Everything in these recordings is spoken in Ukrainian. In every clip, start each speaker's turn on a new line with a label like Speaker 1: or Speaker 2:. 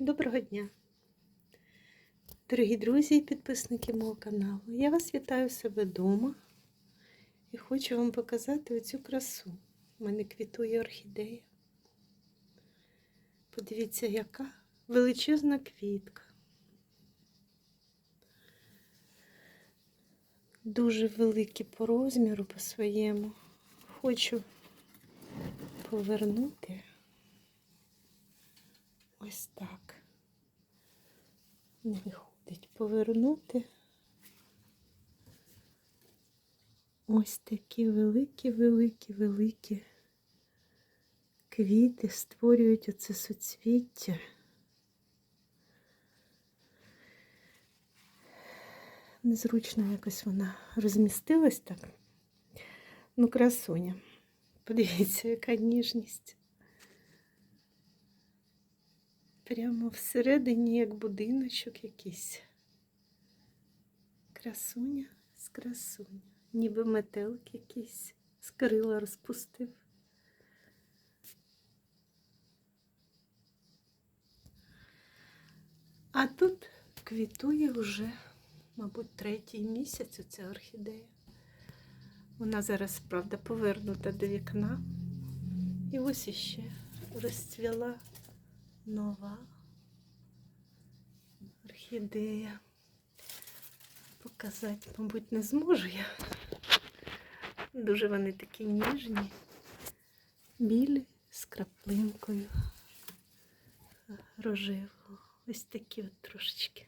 Speaker 1: Доброго дня, дорогі друзі і підписники мого каналу. Я вас вітаю себе вдома і хочу вам показати оцю красу. У мене квітує орхідея. Подивіться, яка величезна квітка. Дуже великі по розміру по своєму. Хочу повернути. Ось так. Не виходить повернути. Ось такі великі, великі, великі квіти створюють оце суцвіття. Незручно якось вона розмістилась так. Ну, красуня. Подивіться, яка ніжність. Прямо всередині, як будиночок якийсь. Красуня з красуня. Ніби метелик якийсь з крила розпустив. А тут квітує вже, мабуть, третій місяць оця орхідея. Вона зараз, правда, повернута до вікна. І ось іще розцвіла нова орхідея. Показати, мабуть, не зможу я. Дуже вони такі ніжні, білі з краплинкою рожевого. Ось такі от трошечки.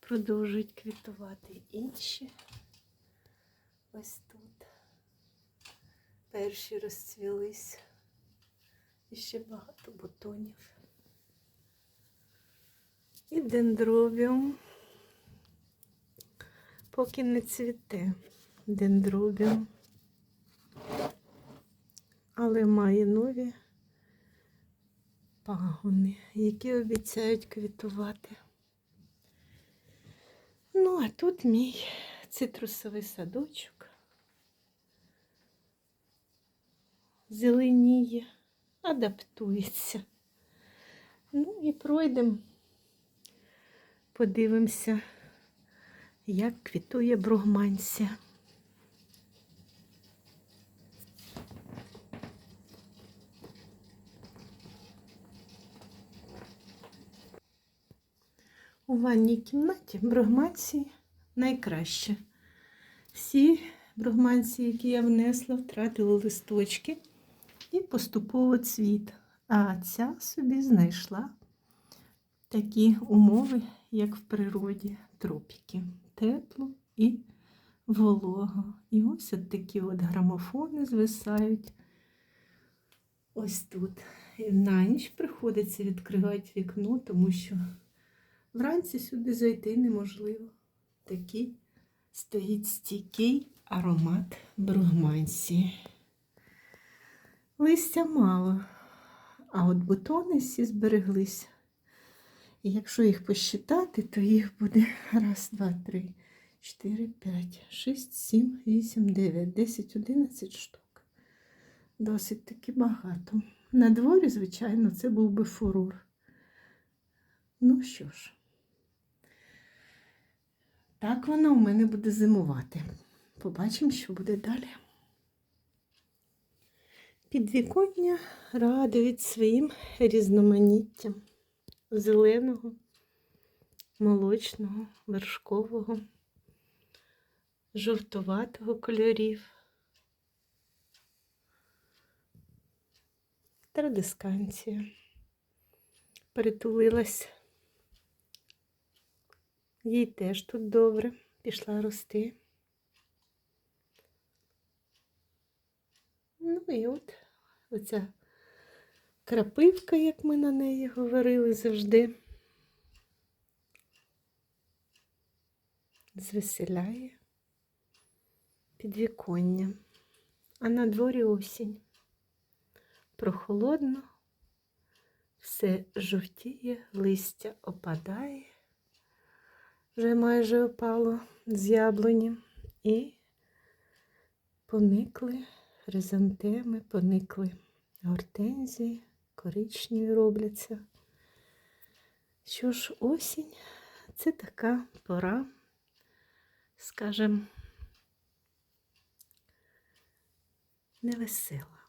Speaker 1: Продовжують квітувати інші. Ось тут. Перші розцвілись. І ще багато бутонів. І дендробіум. Поки не цвіте дендробіум. Але має нові пагони, які обіцяють квітувати. Ну, а тут мій цитрусовий садочок. Зеленіє, адаптується. Ну і пройдемо, подивимося, як квітує бругмансія. У ванній кімнаті бругмансії найкраще. Всі бругмансії, які я внесла, втратили листочки і поступово цвіт. А ця собі знайшла такі умови, як в природі, тропіки. Тепло і волого. І ось от такі от грамофони звисають. Ось тут. І на ніч приходиться відкривати вікно, тому що вранці сюди зайти неможливо. Такий стоїть стійкий аромат бругмансії. Листя мало, а от бутони всі збереглися. І якщо їх посчитати, то їх буде раз, два, три, чотири, п'ять, шість, сім, вісім, дев'ять, десять, одинадцять штук. Досить таки багато. На дворі, звичайно, це був би фурур. Ну що ж, так вона у мене буде зимувати. Побачимо, що буде далі. Підвіконня радують своїм різноманіттям зеленого, молочного, вершкового, жовтуватого кольорів. Традисканція перетулилась. Їй теж тут добре пішла рости. Ну і от оця крапивка, як ми на неї говорили завжди, звеселяє підвіконня. А на дворі осінь. Прохолодно, все жовтіє, листя опадає, вже майже опало з яблуні і поникли хризантеми, поникли гортензії, коричневі робляться. Що ж, осінь це така пора, скажем, невесела.